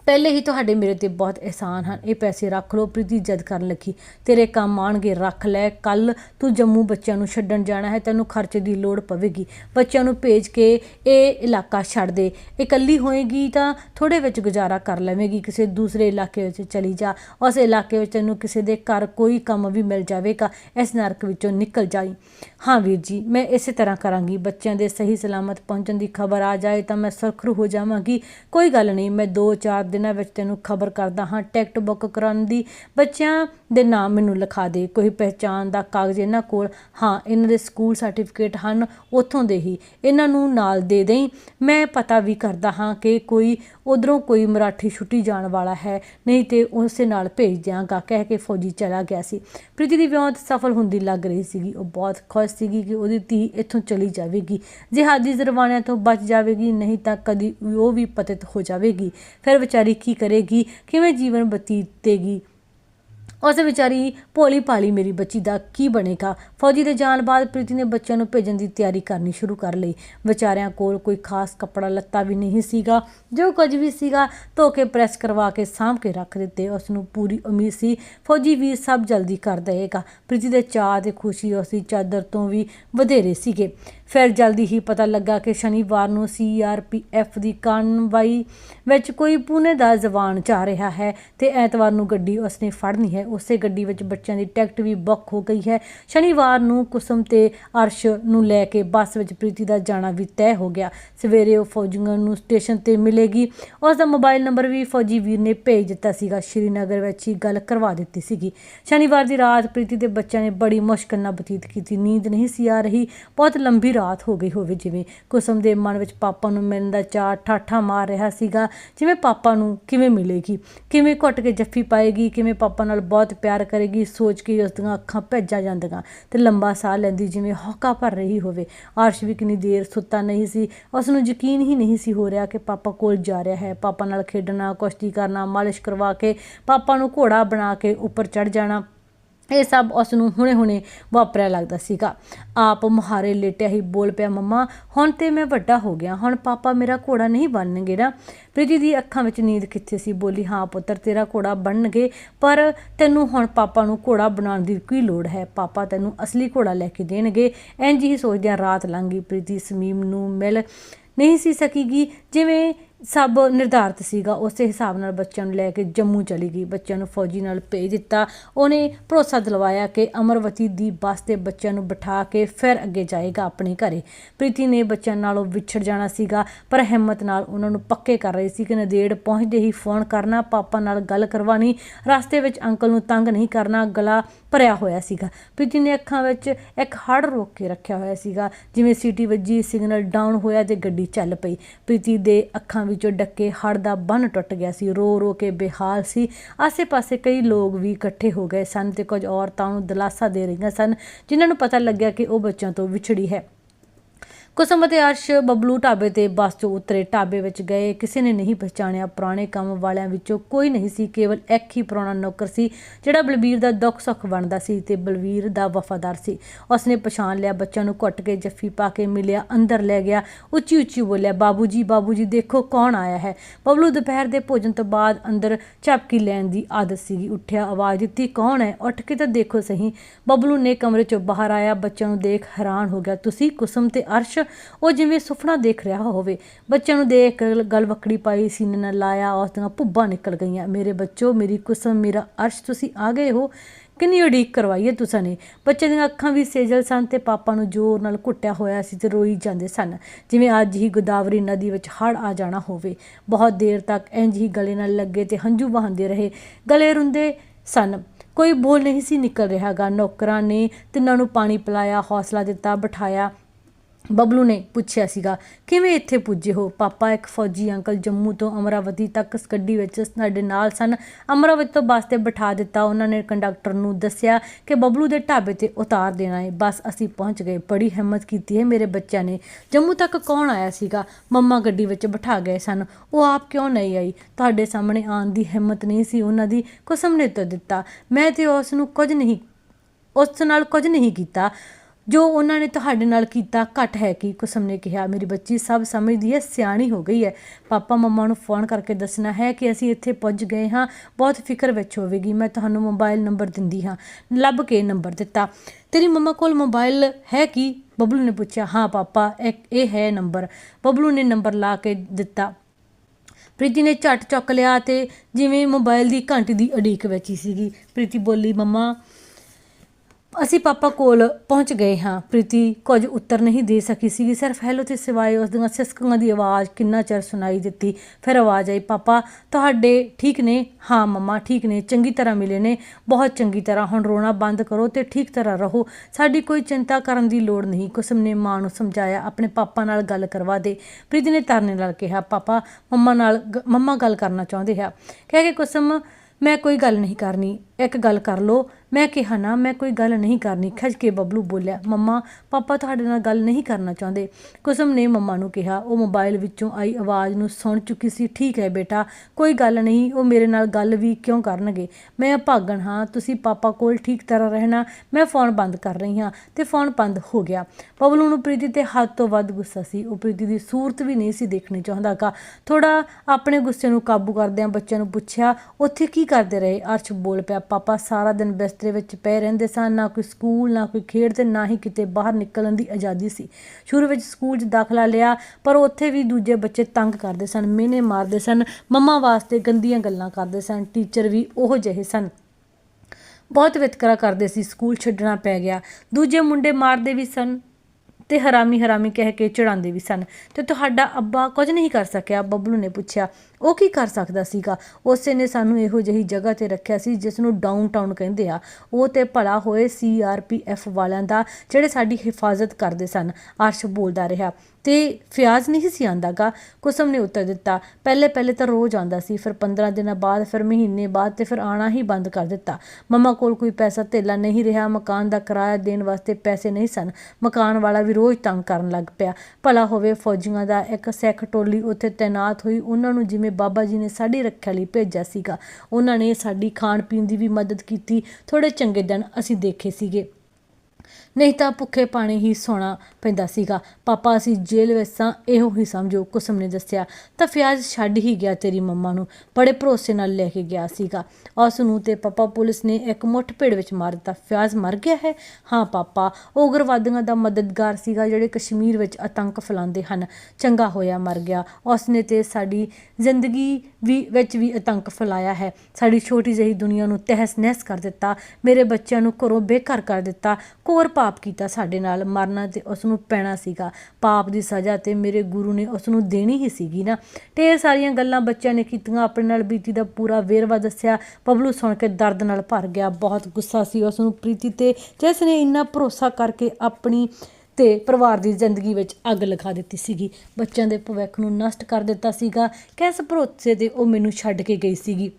ਪਹਿਲੇ ਹੀ ਤੁਹਾਡੇ ਮੇਰੇ ਤੇ ਬਹੁਤ ਅਹਿਸਾਨ ਹਨ। ਇਹ ਪੈਸੇ ਰੱਖ ਲਓ, ਪ੍ਰੀਤੀ ਜਦ ਕਰਨ ਲੱਗੀ ਤੇਰੇ ਕੰਮ ਆਣਗੇ ਰੱਖ ਲੈ। ਕੱਲ ਤੂੰ ਜੰਮੂ ਬੱਚਿਆਂ ਨੂੰ ਛੱਡਣ ਜਾਣਾ ਹੈ, ਤੈਨੂੰ ਖਰਚੇ ਦੀ ਲੋੜ ਪਵੇਗੀ। ਬੱਚਿਆਂ ਨੂੰ ਭੇਜ ਕੇ ਇਹ ਇਲਾਕਾ ਛੱਡ ਦੇ। ਇਕੱਲੀ ਹੋਏਗੀ ਤਾਂ ਥੋੜੇ ਵਿੱਚ ਗੁਜ਼ਾਰਾ ਕਰ ਲਵੇਂਗੀ। ਕਿਸੇ ਦੂਸਰੇ ਇਲਾਕੇ ਵਿੱਚ ਚਲੀ ਜਾ। ਉਸ ਇਲਾਕੇ ਵਿੱਚ ਤੈਨੂੰ ਕਿਸੇ ਦੇ ਘਰ ਕੋਈ ਕੰਮ ਵੀ ਮਿਲ ਜਾਵੇਗਾ। ਇਸ ਨਰਕ ਵਿੱਚੋਂ ਨਿਕਲ ਜਾਈ। ਹਾਂ ਵੀਰ ਜੀ, ਮੈਂ ਇਸੇ ਤਰ੍ਹਾਂ ਕਰਾਂਗੀ। ਬੱਚਿਆਂ ਦੇ ਸਹੀ ਸਲਾਮਤ ਪਹੁੰਚਣ ਦੀ ਖਬਰ ਆ ਜਾਏ ਤਾਂ ਮੈਂ ਸੁਰਖਰੂ ਹੋ ਜਾਵਾਂਗੀ। ਕੋਈ ਗੱਲ ਨਹੀਂ, ਮੈਂ 2-4 ਦਿਨਾਂ ਵਿੱਚ ਤੈਨੂੰ ਖਬਰ ਕਰਦਾ ਹਾਂ, ਟਿਕਟ ਬੁੱਕ ਕਰਾਉਣ ਦੀ। ਬੱਚਿਆਂ ਦੇ ਨਾਮ ਮੈਨੂੰ ਲਿਖਾ ਦੇ, ਕੋਈ ਪਹਿਚਾਣ ਦਾ ਕਾਗਜ਼ ਇਹਨਾਂ ਕੋਲ। ਹਾਂ, ਇਹਨਾਂ ਦੇ ਸਕੂਲ ਸਰਟੀਫਿਕੇਟ ਹਨ, ਉੱਥੋਂ ਦੇ ਹੀ। ਇਹਨਾਂ ਨੂੰ ਨਾਲ ਦੇ ਦੇਈ। ਮੈਂ ਪਤਾ ਵੀ ਕਰਦਾ ਹਾਂ ਕਿ ਕੋਈ ਉਧਰੋਂ ਕੋਈ ਮਰਾਠੀ ਛੁੱਟੀ ਜਾਣ ਵਾਲਾ ਹੈ, ਨਹੀਂ ਤੇ ਉਸੇ ਨਾਲ ਭੇਜ ਦਿਆਂਗਾ, ਕਹਿ ਕੇ ਫੌਜੀ ਚਲਾ ਗਿਆ ਸੀ। ਪ੍ਰੀਤੀ ਦੀ ਵਿਆਹ ਸਫਲ ਹੁੰਦੀ ਲੱਗ ਰਹੀ ਸੀਗੀ। ਉਹ ਬਹੁਤ ਖੁਸ਼ ਸੀਗੀ ਕਿ ਉਹਦੀ ਧੀ ਇੱਥੋਂ ਚਲੀ ਜਾਵੇਗੀ। ਜਿਹਾਦੀ ਜ਼ਰਵਾਨਿਆਂ ਤੋਂ ਬਚ ਜਾਵੇਗੀ, ਨਹੀਂ ਤਾਂ ਕਦੀ ਉਹ ਵੀ ਪਤਿਤ ਹੋ ਜਾਵੇਗੀ। ਫਿਰ ਵਿਚਾਰੀ ਕੀ ਕਰੇਗੀ ਕਿਵੇਂ ਜੀਵਨ ਬਤੀਤੇਗੀ? ਉਸ ਵਿਚਾਰੀ ਭੋਲੀ ਭਾਲੀ ਮੇਰੀ ਬੱਚੀ ਦਾ ਕੀ ਬਣੇਗਾ? ਫੌਜੀ ਦੇ ਜਾਣ ਬਾਅਦ ਪ੍ਰੀਤੀ ਨੇ ਬੱਚਿਆਂ ਨੂੰ ਭੇਜਣ ਦੀ ਤਿਆਰੀ ਕਰਨੀ ਸ਼ੁਰੂ ਕਰ ਲਈ। ਵਿਚਾਰਿਆਂ ਕੋਲ ਕੋਈ ਖਾਸ ਕੱਪੜਾ ਲੱਤਾ ਵੀ ਨਹੀਂ ਸੀਗਾ। ਜੋ ਕੁਝ ਵੀ ਸੀਗਾ ਧੋ ਕੇ ਪ੍ਰੈਸ ਕਰਵਾ ਕੇ ਸਾਂਭ ਕੇ ਰੱਖ ਦਿੱਤੇ। ਉਸ ਨੂੰ ਪੂਰੀ ਉਮੀਦ ਸੀ ਫੌਜੀ ਵੀ ਸਭ ਜਲਦੀ ਕਰ ਦੇਵੇਗਾ। ਪ੍ਰੀਤੀ ਦੇ ਚਾਹ ਤੇ ਖੁਸ਼ੀ ਉਸ ਦੀ ਚਾਦਰ ਤੋਂ ਵੀ ਵਧੇਰੇ ਸੀਗੇ। ਫਿਰ ਜਲਦੀ ਹੀ ਪਤਾ ਲੱਗਾ ਕਿ ਸ਼ਨੀਵਾਰ ਨੂੰ ਸੀਆਰਪੀਐਫ ਦੀ ਕਾਨਵਾਈ ਵਿੱਚ ਕੋਈ ਪੂਨੇ ਦਾ ਜਵਾਨ ਜਾ ਰਿਹਾ ਹੈ ਤੇ ਐਤਵਾਰ ਨੂੰ ਗੱਡੀ ਉਸਨੇ ਫੜਨੀ ਹੈ। ਉਸੇ ਗੱਡੀ ਵਿੱਚ ਬੱਚਿਆਂ ਦੀ ਟਿਕਟ ਵੀ ਬੁੱਕ ਹੋ ਗਈ ਹੈ। ਸ਼ਨੀਵਾਰ ਨੂੰ ਕੁਸਮ ਤੇ ਅਰਸ਼ ਨੂੰ ਲੈ ਕੇ ਬੱਸ ਵਿੱਚ ਪ੍ਰੀਤੀ ਦਾ ਜਾਣਾ ਵੀ ਤੈਅ ਹੋ ਗਿਆ। ਸਵੇਰੇ ਉਹ ਫੌਜੀਆਂ ਨੂੰ ਸਟੇਸ਼ਨ ਤੇ ਮਿਲੇਗੀ। ਉਸ ਦਾ ਮੋਬਾਈਲ ਨੰਬਰ ਵੀ ਫੌਜੀ ਵੀਰ ਨੇ ਭੇਜ ਦਿੱਤਾ ਸੀਗਾ। ਸ਼੍ਰੀਨਗਰ ਵਿੱਚ ਹੀ ਗੱਲ ਕਰਵਾ ਦਿੱਤੀ ਸੀਗੀ। ਸ਼ਨੀਵਾਰ ਦੀ ਰਾਤ ਪ੍ਰੀਤੀ ਦੇ ਬੱਚਿਆਂ ਨੇ ਬੜੀ ਮੁਸ਼ਕਲ ਨਾਲ ਬਤੀਤ ਕੀਤੀ। ਨੀਂਦ ਨਹੀਂ ਸੀ ਆ ਰਹੀ। ਬਹੁਤ ਲੰਬੀ ਰਾਤ ਹੋ ਗਈ ਹੋਵੇ ਜਿਵੇਂ ਕੁਸਮ ਦੇ ਮਨ ਵਿੱਚ ਪਾਪਾ ਨੂੰ ਮਿਲਣ ਦਾ ਚਾਅ ਠਾਠਾ ਮਾਰ ਰਿਹਾ ਸੀਗਾ। ਜਿਵੇਂ ਪਾਪਾ ਨੂੰ ਕਿਵੇਂ ਮਿਲੇਗੀ? ਕਿਵੇਂ ਘੁੱਟ ਕੇ ਜੱਫੀ ਪਾਏਗੀ? ਕਿਵੇਂ ਪਾਪਾ ਨਾਲ ਬਹੁਤ ਬਹੁਤ ਪਿਆਰ ਕਰੇਗੀ, ਸੋਚ ਕੇ ਉਸ ਦੀਆਂ ਅੱਖਾਂ ਭੇਜਾ ਜਾਂਦੀਆਂ ਤੇ ਲੰਬਾ ਸਾਹ ਲੈਂਦੀ, ਜਿਵੇਂ ਹੌਕਾ ਭਰ ਰਹੀ ਹੋਵੇ। ਆਰਸ਼ ਵੀ ਕਿੰਨੀ ਦੇਰ ਸੁੱਤਾ ਨਹੀਂ ਸੀ। ਉਸ ਨੂੰ ਯਕੀਨ ਹੀ ਨਹੀਂ ਸੀ ਹੋ ਰਿਹਾ ਕਿ ਪਾਪਾ ਕੋਲ ਜਾ ਰਿਹਾ ਹੈ। ਪਾਪਾ ਨਾਲ ਖੇਡਣਾ, ਕੁਸ਼ਤੀ ਕਰਨਾ, ਮਾਲਿਸ਼ ਕਰਵਾ ਕੇ ਪਾਪਾ ਨੂੰ ਘੋੜਾ ਬਣਾ ਕੇ ਉੱਪਰ ਚੜ ਜਾਣਾ। ਇਹ ਸਭ ਉਸ ਨੂੰ ਹੁਣੇ-ਹੁਣੇ ਵਾਪਰਿਆ ਲੱਗਦਾ ਸੀਗਾ। ਆਪ ਮੁਹਾਰੇ ਲੇਟਿਆ ਹੀ ਬੋਲ ਪਿਆ, ਮੰਮਾ, ਹੁਣ ਤੇ ਮੈਂ ਵੱਡਾ ਹੋ ਗਿਆ, ਹੁਣ ਪਾਪਾ ਮੇਰਾ ਘੋੜਾ ਨਹੀਂ ਬਣਨਗੇ ਨਾ। ਪ੍ਰੀਤੀ ਦੀ ਅੱਖਾਂ ਵਿੱਚ ਨੀਂਦ ਖਿੱਚੇ ਸੀ? ਬੋਲੀ, ਹਾਂ ਪੁੱਤਰ, ਤੇਰਾ ਘੋੜਾ ਬਣਨਗੇ, ਪਰ ਤੈਨੂੰ ਹੁਣ ਪਾਪਾ ਨੂੰ ਘੋੜਾ ਬਣਾਉਣ ਦੀ ਕੀ ਲੋੜ ਹੈ? ਪਾਪਾ ਤੈਨੂੰ ਅਸਲੀ ਘੋੜਾ ਲੈ ਕੇ ਦੇਣਗੇ। ਇੰਜ ਹੀ ਸੋਚਦਿਆਂ ਰਾਤ ਲੰਘ ਪ੍ਰੀਤੀ, ਸਮੀਮ ਨੂੰ ਮਿਲ ਨਹੀਂ ਸੀ ਸਕੀਗੀ। ਜਿਵੇਂ ਸਭ ਨਿਰਧਾਰਤ ਸੀਗਾ, ਉਸੇ ਹਿਸਾਬ ਨਾਲ ਬੱਚਿਆਂ ਨੂੰ ਲੈ ਕੇ ਜੰਮੂ ਚਲੀ ਗਈ, ਬੱਚਿਆਂ ਨੂੰ ਫੌਜੀ ਨਾਲ ਭੇਜ ਦਿੱਤਾ। ਉਹਨੇ ਭਰੋਸਾ ਦਿਲਵਾਇਆ ਕਿ ਅਮਰਵਤੀ ਦੀ ਬੱਸ ਤੇ ਬੱਚਿਆਂ ਨੂੰ ਬਿਠਾ ਕੇ ਫਿਰ ਅੱਗੇ ਜਾਏਗਾ ਆਪਣੇ ਘਰੇ। ਪ੍ਰੀਤੀ ਨੇ ਬੱਚਿਆਂ ਨਾਲੋਂ ਵਿਛੜ ਜਾਣਾ ਸੀਗਾ, ਪਰ ਹਿੰਮਤ ਨਾਲ ਉਹਨਾਂ ਨੂੰ ਪੱਕੇ ਕਰ ਰਹੀ ਸੀ ਕਿ ਨਦੇੜ ਪਹੁੰਚਦੇ ਹੀ ਫੋਨ ਕਰਨਾ, ਪਾਪਾ ਨਾਲ ਗੱਲ ਕਰਵਾਣੀ ਰਸਤੇ ਵਿੱਚ ਅੰਕਲ ਨੂੰ ਤੰਗ ਨਹੀਂ ਕਰਨਾ, ਗਲਾ ਭਰਿਆ ਹੋਇਆ ਸੀਗਾ। ਪ੍ਰੀਤੀ ਨੇ ਅੱਖਾਂ ਵਿੱਚ ਇੱਕ ਹੜ ਰੋਕ ਕੇ ਰੱਖਿਆ ਹੋਇਆ ਸੀਗਾ, ਜਿਵੇਂ ਸੀਟੀ ਵੱਜੀ ਸਿਗਨਲ ਡਾਊਨ ਹੋਇਆ ਤੇ ਗੱਡੀ ਚੱਲ ਪਈ। ਪ੍ਰੀਤੀ ਦੇ ਅੱਖਾਂ ਵਿੱਚੋਂ ਡੱਕੇ ਹੜ ਦਾ ਬੰਨ ਟੁੱਟ ਗਿਆ ਸੀ, ਰੋ ਰੋ ਕੇ ਬੇਹਾਲ ਸੀ। ਆਸੇ-ਪਾਸੇ ਕਈ ਲੋਕ ਵੀ ਇਕੱਠੇ ਹੋ ਗਏ ਸਨ ਤੇ ਕੁਝ ਔਰਤਾਂ ਨੂੰ ਦਿਲਾਸਾ ਦੇ ਰਹੀਆਂ ਸਨ, ਜਿਨ੍ਹਾਂ ਨੂੰ ਪਤਾ ਲੱਗਿਆ ਕਿ ਉਹ ਬੱਚਿਆਂ ਤੋਂ ਵਿਛੜੀ ਹੈ। ਕੁਸਮ ਅਤੇ ਅਰਸ਼ ਬਬਲੂ ਢਾਬੇ ਤੇ ਬੱਸ ਤੋਂ ਉਤਰੇ। ਢਾਬੇ ਵਿੱਚ ਗਏ, ਕਿਸੇ ਨੇ ਨਹੀਂ ਪਛਾਣਿਆ ਪੁਰਾਣੇ ਕੰਮ ਵਾਲਿਆਂ ਵਿੱਚੋਂ ਕੋਈ ਨਹੀਂ ਸੀ, ਕੇਵਲ ਇੱਕ ਹੀ ਪੁਰਾਣਾ ਨੌਕਰ ਸੀ, ਜਿਹੜਾ ਬਲਬੀਰ ਦਾ ਦੁੱਖ ਸੁੱਖ ਬਣਦਾ ਸੀ ਤੇ ਬਲਬੀਰ ਦਾ ਵਫਾਦਾਰ ਸੀ। ਉਸਨੇ ਪਛਾਣ ਲਿਆ, ਬੱਚਿਆਂ ਨੂੰ ਘੁੱਟ ਕੇ ਜੱਫੀ ਪਾ ਕੇ ਮਿਲਿਆ, ਅੰਦਰ ਲੈ ਗਿਆ ਉੱਚੀ ਉੱਚੀ ਬੋਲਿਆ ਬਾਬੂ ਜੀ ਬਾਬੂ ਜੀ ਦੇਖੋ ਕੌਣ ਆਇਆ ਹੈ? ਬਬਲੂ ਦੁਪਹਿਰ ਦੇ ਭੋਜਨ ਤੋਂ ਬਾਅਦ ਅੰਦਰ ਝਪਕੀ ਲੈਣ ਦੀ ਆਦਤ ਸੀਗੀ। ਉੱਠਿਆ, ਆਵਾਜ਼ ਦਿੱਤੀ, ਕੌਣ ਹੈ? ਉੱਠ ਕੇ ਤਾਂ ਦੇਖੋ ਸਹੀ। ਬਬਲੂ ਨੇ ਕਮਰੇ ਚੋਂ ਬਾਹਰ ਆਇਆ, ਬੱਚਿਆਂ ਨੂੰ ਦੇਖ ਹੈਰਾਨ ਹੋ ਗਿਆ, ਤੁਸੀਂ ਕੁਸਮ ਤੇ ਅਰਸ਼? ਉਹ ਜਿਵੇਂ ਸੁਪਨਾ ਦੇਖ ਰਿਹਾ ਹੋਵੇ। ਬੱਚਿਆਂ ਨੂੰ ਦੇਖ ਗਲ ਵੱਖੜੀ ਪਾਈ, ਸੀਨੇ ਨਾਲ ਲਾਇਆ ਉਸ ਦੀਆਂ ਭੁੱਬਾਂ ਨਿਕਲ ਗਈਆਂ। ਮੇਰੇ ਬੱਚੋ, ਮੇਰੀ ਕੁਸਮ, ਮੇਰਾ ਅਰਸ਼, ਤੁਸੀਂ ਆ ਗਏ ਹੋ? ਕਿੰਨੀ ਉਡੀਕ ਕਰਵਾਈ ਹੈ ਤੁਸਾਂ ਨੇ? ਬੱਚੇ ਦੀਆਂ ਅੱਖਾਂ ਵੀ ਸੇਜਲ ਸਨ ਤੇ ਪਾਪਾ ਨੂੰ ਜ਼ੋਰ ਨਾਲ ਘੁੱਟਿਆ ਹੋਇਆ ਸੀ ਤੇ ਰੋਈ ਜਾਂਦੇ ਸਨ। ਜਿਵੇਂ ਅੱਜ ਹੀ ਗੋਦਾਵਰੀ ਨਦੀ ਵਿੱਚ ਹੜ ਆ ਜਾਣਾ ਹੋਵੇ। ਬਹੁਤ ਦੇਰ ਤੱਕ ਇੰਜ ਹੀ ਗਲੇ ਨਾਲ ਲੱਗੇ ਤੇ ਹੰਝੂ ਵਹਾਉਂਦੇ ਰਹੇ। ਗਲੇ ਰੁੰਦੇ ਸਨ। ਕੋਈ ਬੋਲ ਨਹੀਂ ਸੀ ਨਿਕਲ ਰਿਹਾਗਾ ਨੌਕਰਾਂ ਨੇ ਤਿੰਨਾਂ ਨੂੰ ਪਾਣੀ ਪਿਲਾਇਆ, ਹੌਸਲਾ ਦਿੱਤਾ, ਬਿਠਾਇਆ। ਬਬਲੂ ਨੇ ਪੁੱਛਿਆ ਸੀਗਾ, ਕਿਵੇਂ ਇੱਥੇ ਪੁੱਜੇ ਹੋ? ਪਾਪਾ ਇੱਕ ਫੌਜੀ ਅੰਕਲ ਜੰਮੂ ਤੋਂ ਅਮਰਾਵਤੀ ਤੱਕ ਗੱਡੀ ਵਿੱਚ ਸਾਡੇ ਨਾਲ ਸਨ। ਅਮਰਾਵਤੀ ਤੋਂ ਬੱਸ ਤੇ ਬਿਠਾ ਦਿੱਤਾ। ਉਹਨਾਂ ਨੇ ਕੰਡਕਟਰ ਨੂੰ ਦੱਸਿਆ ਕਿ ਬਬਲੂ ਦੇ ਢਾਬੇ ਤੇ ਉਤਾਰ ਦੇਣਾ ਹੈ। ਬੱਸ ਅਸੀਂ ਪਹੁੰਚ ਗਏ। ਬੜੀ ਹਿੰਮਤ ਕੀਤੀ ਹੈ ਮੇਰੇ ਬੱਚਿਆਂ ਨੇ। ਜੰਮੂ ਤੱਕ ਕੌਣ ਆਇਆ ਸੀਗਾ? ਮੰਮਾ ਗੱਡੀ ਵਿੱਚ ਬਿਠਾ ਗਏ ਸਨ। ਉਹ ਆਪ ਕਿਉਂ ਨਹੀਂ ਆਈ? ਤੁਹਾਡੇ ਸਾਹਮਣੇ ਆਉਣ ਦੀ ਹਿੰਮਤ ਨਹੀਂ ਸੀ ਉਹਨਾਂ ਦੀ। ਕੁਸਮ ਨੇ ਤਾਂ ਦਿੱਤਾ। ਮੈਂ ਤੇ ਉਸ ਨੂੰ ਕੁਝ ਨਹੀਂ, ਉਸ ਨਾਲ ਕੁਝ ਨਹੀਂ ਕੀਤਾ। ਜੋ ਉਹਨਾਂ ਨੇ ਤੁਹਾਡੇ ਨਾਲ ਕੀਤਾ, ਘੱਟ ਹੈ ਕਿ? ਕੁਸਮ ਨੇ ਕਿਹਾ, ਮੇਰੀ ਬੱਚੀ ਸਭ ਸਮਝਦੀ ਹੈ, ਸਿਆਣੀ ਹੋ ਗਈ ਹੈ। ਪਾਪਾ ਮੰਮਾ ਨੂੰ ਫੋਨ ਕਰਕੇ ਦੱਸਣਾ ਹੈ ਕਿ ਅਸੀਂ ਇੱਥੇ ਪੁੱਜ ਗਏ ਹਾਂ, ਬਹੁਤ ਫਿਕਰ ਵਿੱਚ ਹੋਵੇਗੀ, ਮੈਂ ਤੁਹਾਨੂੰ ਮੋਬਾਈਲ ਨੰਬਰ ਦਿੰਦੀ ਹਾਂ, ਲੱਭ ਕੇ ਨੰਬਰ ਦਿੱਤਾ। ਤੇਰੀ ਮੰਮਾ ਕੋਲ ਮੋਬਾਈਲ ਹੈ ਕੀ? ਬਬਲੂ ਨੇ ਪੁੱਛਿਆ, ਹਾਂ ਪਾਪਾ, ਇੱਕ, ਇਹ ਹੈ ਨੰਬਰ ਬਬਲੂ ਨੇ ਨੰਬਰ ਲਾ ਕੇ ਦਿੱਤਾ। ਪ੍ਰੀਤੀ ਨੇ ਝਟ ਚੁੱਕ ਲਿਆ ਤੇ ਜਿਵੇਂ ਮੋਬਾਈਲ ਦੀ ਘੰਟੀ ਦੀ ਉਡੀਕ ਵਿੱਚ ਹੀ ਸੀਗੀ। ਪ੍ਰੀਤੀ ਬੋਲੀ, ਮੰਮਾ ਅਸੀਂ ਪਾਪਾ ਕੋਲ ਪਹੁੰਚ ਗਏ ਹਾਂ। ਪ੍ਰੀਤੀ ਕੁਝ ਉੱਤਰ ਨਹੀਂ ਦੇ ਸਕੀ ਸੀ ਸਿਰਫ ਹੈਲੋ ਤੇ ਸਿਵਾਏ ਉਸ ਦੀਆਂ ਸਿਸਕਾਂ ਦੀ ਆਵਾਜ਼ ਕਿੰਨਾ ਚਿਰ ਸੁਣਾਈ ਦਿੱਤੀ। ਫਿਰ ਆਵਾਜ਼ ਆਈ, ਪਾਪਾ, ਤੁਹਾਡੇ ਠੀਕ ਨੇ? ਹਾਂ ਮੰਮਾ, ਠੀਕ ਨੇ। ਚੰਗੀ ਤਰ੍ਹਾਂ ਮਿਲੇ ਨੇ। ਬਹੁਤ ਚੰਗੀ ਤਰ੍ਹਾਂ। ਹੁਣ ਰੋਣਾ ਬੰਦ ਕਰੋ ਤੇ ਠੀਕ ਤਰ੍ਹਾਂ ਰਹੋ। ਸਾਡੀ ਕੋਈ ਚਿੰਤਾ ਕਰਨ ਦੀ ਲੋੜ ਨਹੀਂ। ਕੁਸਮ ਨੇ ਮਾਂ ਨੂੰ ਸਮਝਾਇਆ, ਆਪਣੇ ਪਾਪਾ ਨਾਲ ਗੱਲ ਕਰਵਾ ਦੇ। ਪ੍ਰੀਤੀ ਨੇ ਤਰਨੇ ਨਾਲ ਕਿਹਾ, ਪਾਪਾ, ਮੰਮਾ ਨਾਲ ਗ- ਮੰਮਾ ਗੱਲ ਕਰਨਾ ਚਾਹੁੰਦੇ ਆ। ਕਹਿ ਕੇ ਕੁਸਮ, ਮੈਂ ਕੋਈ ਗੱਲ ਨਹੀਂ ਕਰਨੀ। ਇੱਕ ਗੱਲ ਕਰ ਲੋ ਮੈਂ ਕਿਹਾ ਨਾ, ਮੈਂ ਕੋਈ ਗੱਲ ਨਹੀਂ ਕਰਨੀ। ਖਿੱਚ ਕੇ ਬਬਲੂ ਬੋਲਿਆ, ਮੰਮਾ, ਪਾਪਾ ਤੁਹਾਡੇ ਨਾਲ ਗੱਲ ਨਹੀਂ ਕਰਨਾ ਚਾਹੁੰਦੇ। ਕੁਸਮ ਨੇ ਮੰਮਾ ਨੂੰ ਕਿਹਾ, ਉਹ ਮੋਬਾਈਲ ਵਿੱਚੋਂ ਆਈ ਆਵਾਜ਼ ਨੂੰ ਸੁਣ ਚੁੱਕੀ ਸੀ। ਠੀਕ ਹੈ ਬੇਟਾ, ਕੋਈ ਗੱਲ ਨਹੀਂ, ਉਹ ਮੇਰੇ ਨਾਲ ਗੱਲ ਵੀ ਕਿਉਂ ਕਰਨਗੇ? ਮੈਂ ਭਾਗਣ ਹਾਂ, ਤੁਸੀਂ ਪਾਪਾ ਕੋਲ ਠੀਕ ਤਰ੍ਹਾਂ ਰਹਿਣਾ। ਮੈਂ ਫੋਨ ਬੰਦ ਕਰ ਰਹੀ ਹਾਂ ਤੇ ਫੋਨ ਬੰਦ ਹੋ ਗਿਆ। ਬਬਲੂ ਨੂੰ ਪ੍ਰੀਤੀ ਤੇ ਹੱਦ ਤੋਂ ਵੱਧ ਗੁੱਸਾ ਸੀ। ਉਹ ਪ੍ਰੀਤੀ ਦੀ ਸੂਰਤ ਵੀ ਨਹੀਂ ਸੀ ਦੇਖਣੀ ਚਾਹੁੰਦਾ ਕਾ ਥੋੜਾ ਆਪਣੇ ਗੁੱਸੇ ਨੂੰ ਕਾਬੂ ਕਰਦਿਆਂ ਬੱਚਿਆਂ ਨੂੰ ਪੁੱਛਿਆ, ਉੱਥੇ ਕੀ ਕਰਦੇ ਰਹੇ? ਅਰਸ਼ ਬੋਲ ਪਿਆ ਪਾਪਾ ਸਾਰਾ ਦਿਨ ਬਿਸਤਰੇ ਵਿੱਚ ਪਏ ਰਹਿੰਦੇ ਸਨ ਨਾ ਕੋਈ ਸਕੂਲ, ਨਾ ਕੋਈ ਖੇਡ ਤੇ ਨਾ ਹੀ ਕਿਤੇ ਬਾਹਰ ਨਿਕਲਣ ਦੀ ਆਜ਼ਾਦੀ ਸੀ। ਸ਼ੁਰੂ ਵਿੱਚ ਸਕੂਲ 'ਚ ਦਾਖਲਾ ਲਿਆ, ਪਰ ਉੱਥੇ ਵੀ ਦੂਜੇ ਬੱਚੇ ਤੰਗ ਕਰਦੇ ਸਨ, ਮਿਹਨੇ ਮਾਰਦੇ ਸਨ, ਮੰਮਾ ਵਾਸਤੇ ਗੰਦੀਆਂ ਗੱਲਾਂ ਕਰਦੇ ਸਨ, ਟੀਚਰ ਵੀ ਉਹੋ ਜਿਹੇ ਸਨ। ਬਹੁਤ ਵਿਤਕਰਾ ਕਰਦੇ ਸੀ, ਸਕੂਲ ਛੱਡਣਾ ਪੈ ਗਿਆ। ਦੂਜੇ ਮੁੰਡੇ ਮਾਰਦੇ ਵੀ ਸਨ ਤੇ ਹਰਾਮੀ ਹਰਾਮੀ ਕਹਿ ਕੇ ਚੜਾਉਂਦੇ ਵੀ ਸਨ। ਤੇ ਤੁਹਾਡਾ ਅੱਬਾ ਕੁਝ ਨਹੀਂ ਕਰ ਸਕਿਆ, ਬੱਬਲੂ ਨੇ ਪੁੱਛਿਆ। ਉਹ ਕੀ ਕਰ ਸਕਦਾ ਸੀਗਾ? ਉਸੇ ਨੇ ਸਾਨੂੰ ਇਹੋ ਜਿਹੀ ਜਗ੍ਹਾ ਤੇ ਰੱਖਿਆ ਸੀ ਜਿਸ ਨੂੰ ਡਾਊਨਟਾਊਨ ਕਹਿੰਦੇ ਆ। ਉਹ ਤੇ ਭਲਾ ਹੋਏ ਸੀਆਰਪੀਐਫ ਵਾਲਿਆਂ ਦਾ, ਜਿਹੜੇ ਸਾਡੀ ਹਿਫਾਜ਼ਤ ਕਰਦੇ ਸਨ। ਅਰਸ਼ ਬੋਲਦਾ ਰਿਹਾ। ਤੇ ਫਿਆਜ਼ ਨਹੀਂ ਸੀ ਆਂਦਾਗਾ ਕੁਸਮ ਨੇ ਉੱਤਰ ਦਿੱਤਾ। ਪਹਿਲੇ ਪਹਿਲੇ ਤਾਂ ਰੋਜ਼ ਆਂਦਾ ਸੀ, ਫਿਰ 15 ਦਿਨਾਂ ਬਾਅਦ, ਫਿਰ ਮਹੀਨੇ ਬਾਅਦ ਤੇ ਫਿਰ ਆਣਾ ਹੀ ਬੰਦ ਕਰ ਦਿੱਤਾ। ਮਮਾ ਕੋਲ ਕੋਈ ਪੈਸਾ ਧੇਲਾ ਨਹੀਂ ਰਿਹਾ, ਮਕਾਨ ਦਾ ਕਿਰਾਇਆ ਦੇਣ ਵਾਸਤੇ ਪੈਸੇ ਨਹੀਂ ਸਨ। ਮਕਾਨ ਵਾਲਾ ਵੀ ਰੋਜ਼ ਤੰਗ ਕਰਨ ਲੱਗ ਪਿਆ। ਭਲਾ ਹੋਵੇ ਫੌਜੀਆਂ ਦਾ, ਇੱਕ ਸਿੱਖ ਟੋਲੀ ਉੱਥੇ ਤਾਇਨਾਤ ਹੋਈ, ਉਹਨਾਂ ਨੂੰ ਜਿਵੇਂ ਬਾਬਾ ਜੀ ਨੇ ਸਾਡੀ ਰੱਖਿਆ ਲਈ ਭੇਜਿਆ ਸੀਗਾ। ਉਹਨਾਂ ਨੇ ਸਾਡੀ ਖਾਣ ਪੀਣ ਦੀ ਵੀ ਮਦਦ ਕੀਤੀ। ਥੋੜੇ ਚੰਗੇ ਦਿਨ ਅਸੀਂ ਦੇਖੇ ਸੀਗੇ। ਨਹੀਂ ਤਾਂ ਭੁੱਖੇ ਪਾਣੀ ਹੀ ਸੌਣਾ ਪੈਂਦਾ ਸੀਗਾ। ਪਾਪਾ, ਅਸੀਂ ਜੇਲ੍ਹ ਵਿੱਚ ਸਾਂ, ਇਹੋ ਹੀ ਸਮਝੋ, ਕੁਸਮ ਨੇ ਦੱਸਿਆ। ਤਾਂ ਫਿਆਜ਼ ਛੱਡ ਹੀ ਗਿਆ ਤੇਰੀ ਮੰਮਾ ਨੂੰ, ਬੜੇ ਭਰੋਸੇ ਨਾਲ ਲੈ ਕੇ ਗਿਆ ਸੀਗਾ। ਉਸ ਨੂੰ ਤੇ ਪਾਪਾ ਪੁਲਿਸ ਨੇ ਇੱਕ ਮੁੱਠ ਭੇੜ ਵਿੱਚ ਮਾਰ ਦਿੱਤਾ। ਫਿਆਜ਼ ਮਰ ਗਿਆ ਹੈ? ਹਾਂ ਪਾਪਾ ਉਗਰਵਾਦੀਆਂ ਦਾ ਮਦਦਗਾਰ ਸੀਗਾ ਜਿਹੜੇ ਕਸ਼ਮੀਰ ਵਿੱਚ ਆਤੰਕ ਫੈਲਾਉਂਦੇ ਹਨ। ਚੰਗਾ ਹੋਇਆ ਮਰ ਗਿਆ। ਉਸ ਨੇ ਤੇ ਸਾਡੀ ਜ਼ਿੰਦਗੀ ਵੀ, ਵਿੱਚ ਵੀ ਆਤੰਕ ਫੈਲਾਇਆ ਹੈ। ਸਾਡੀ ਛੋਟੀ ਜਿਹੀ ਦੁਨੀਆ ਨੂੰ ਤਹਿਸ ਨਹਿਸ ਕਰ ਦਿੱਤਾ। ਮੇਰੇ ਬੱਚਿਆਂ ਨੂੰ ਘਰੋਂ ਬੇਘਰ ਕਰ ਦਿੱਤਾ। ਕੋਰ ਪਾਪ ਕੀਤਾ ਸਾਡੇ ਨਾਲ, ਮਰਨਾ ਤੇ ਉਸ ਨੂੰ ਪੈਣਾ ਸੀਗਾ। ਪਾਪ ਦੀ ਸਜ਼ਾ ਤੇ ਮੇਰੇ ਗੁਰੂ ਨੇ ਉਸ ਨੂੰ ਦੇਣੀ ਹੀ ਸੀਗੀ ਨਾ। ਢੇਰ ਸਾਰੀਆਂ ਗੱਲਾਂ ਬੱਚਿਆਂ ਨੇ ਕੀਤੀਆਂ, ਆਪਣੇ ਨਾਲ ਬੀਤੀ ਦਾ ਪੂਰਾ ਵੇਰਵਾ ਦੱਸਿਆ। ਪਬਲੂ ਸੁਣ ਕੇ ਦਰਦ ਨਾਲ ਭਰ ਗਿਆ, ਬਹੁਤ ਗੁੱਸਾ ਸੀ ਉਸ ਨੂੰ ਪ੍ਰੀਤੀ ਤੇ, ਜਿਸ ਨੇ ਇੰਨਾ ਭਰੋਸਾ ਕਰਕੇ ਆਪਣੀ ਤੇ ਪਰਿਵਾਰ ਦੀ ਜ਼ਿੰਦਗੀ ਵਿੱਚ ਅੱਗ ਲਗਾ ਦਿੱਤੀ ਸੀਗੀ। ਬੱਚਿਆਂ ਦੇ ਭਵਿੱਖ ਨੂੰ ਨਸ਼ਟ ਕਰ ਦਿੱਤਾ ਸੀਗਾ। ਕਿਸ ਭਰੋਸੇ ਤੇ ਉਹ ਮੈਨੂੰ ਛੱਡ ਕੇ ਗਈ ਸੀਗੀ?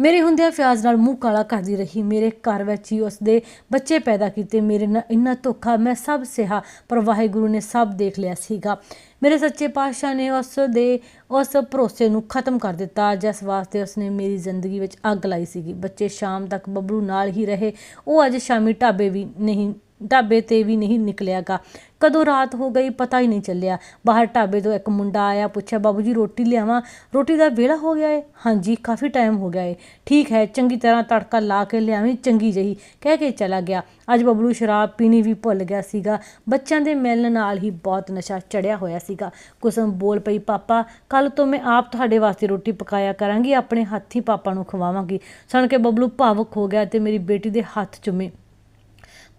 ਮੇਰੇ ਹੁੰਦਿਆਂ ਫਿਆਜ਼ ਨਾਲ ਮੂੰਹ ਕਾਲਾ ਕਰਦੀ ਰਹੀ। ਮੇਰੇ ਘਰ ਵਿੱਚ ਹੀ ਉਸਦੇ ਬੱਚੇ ਪੈਦਾ ਕੀਤੇ। ਮੇਰੇ ਨਾਲ ਇੰਨਾ ਧੋਖਾ ਮੈਂ ਸਭ ਸਿਹਾ, ਪਰ ਵਾਹਿਗੁਰੂ ਨੇ ਸਭ ਦੇਖ ਲਿਆ ਸੀਗਾ। ਮੇਰੇ ਸੱਚੇ ਪਾਤਸ਼ਾਹ ਨੇ ਉਸ ਦੇ ਉਸ ਭਰੋਸੇ ਨੂੰ ਖਤਮ ਕਰ ਦਿੱਤਾ, ਜਿਸ ਵਾਸਤੇ ਉਸਨੇ ਮੇਰੀ ਜ਼ਿੰਦਗੀ ਵਿੱਚ ਅੱਗ ਲਾਈ ਸੀਗੀ। ਬੱਚੇ ਸ਼ਾਮ ਤੱਕ ਬੱਬਲੂ ਨਾਲ ਹੀ ਰਹੇ। ਉਹ ਅੱਜ ਸ਼ਾਮੀ ਢਾਬੇ ਵੀ ਨਹੀਂ ਢਾਬੇ ਤੇ ਵੀ ਨਹੀਂ ਨਿਕਲਿਆਗਾ। ਕਦੋਂ ਰਾਤ ਹੋ ਗਈ ਪਤਾ ਹੀ ਨਹੀਂ ਚੱਲਿਆ। ਬਾਹਰ ਢਾਬੇ ਤੋਂ ਇੱਕ ਮੁੰਡਾ ਆਇਆ, ਪੁੱਛਿਆ, ਬਾਬੂ ਜੀ, ਰੋਟੀ ਲਿਆਵਾਂ? ਰੋਟੀ ਦਾ ਵੇਲਾ ਹੋ ਗਿਆ ਏ? ਹਾਂਜੀ, ਕਾਫੀ ਟਾਈਮ ਹੋ ਗਿਆ ਏ। ਠੀਕ ਹੈ, ਚੰਗੀ ਤਰ੍ਹਾਂ ਤੜਕਾ ਲਾ ਕੇ ਲਿਆਵੀਂ, ਚੰਗੀ ਜਹੀ। ਕਹਿ ਕੇ ਚਲਾ ਗਿਆ। ਅੱਜ ਬਬਲੂ ਸ਼ਰਾਬ ਪੀਣੀ ਵੀ ਭੁੱਲ ਗਿਆ ਸੀਗਾ। ਬੱਚਿਆਂ ਦੇ ਮਿਲਣ ਨਾਲ ਹੀ ਬਹੁਤ ਨਸ਼ਾ ਚੜਿਆ ਹੋਇਆ ਸੀਗਾ। ਕੁਸਮ ਬੋਲ ਪਈ, ਪਾਪਾ ਕੱਲ ਤੋਂ ਮੈਂ ਆਪ ਤੁਹਾਡੇ ਵਾਸਤੇ ਰੋਟੀ ਪਕਾਇਆ ਕਰਾਂਗੀ, ਆਪਣੇ ਹੱਥੀ ਪਾਪਾ ਨੂੰ ਖਵਾਵਾਂਗੀ। ਸੁਣ ਕੇ ਬਬਲੂ ਭਾਵੁਕ ਹੋ ਗਿਆ ਤੇ ਮੇਰੀ ਬੇਟੀ ਦੇ ਹੱਥ ਚੁੰਮੇ।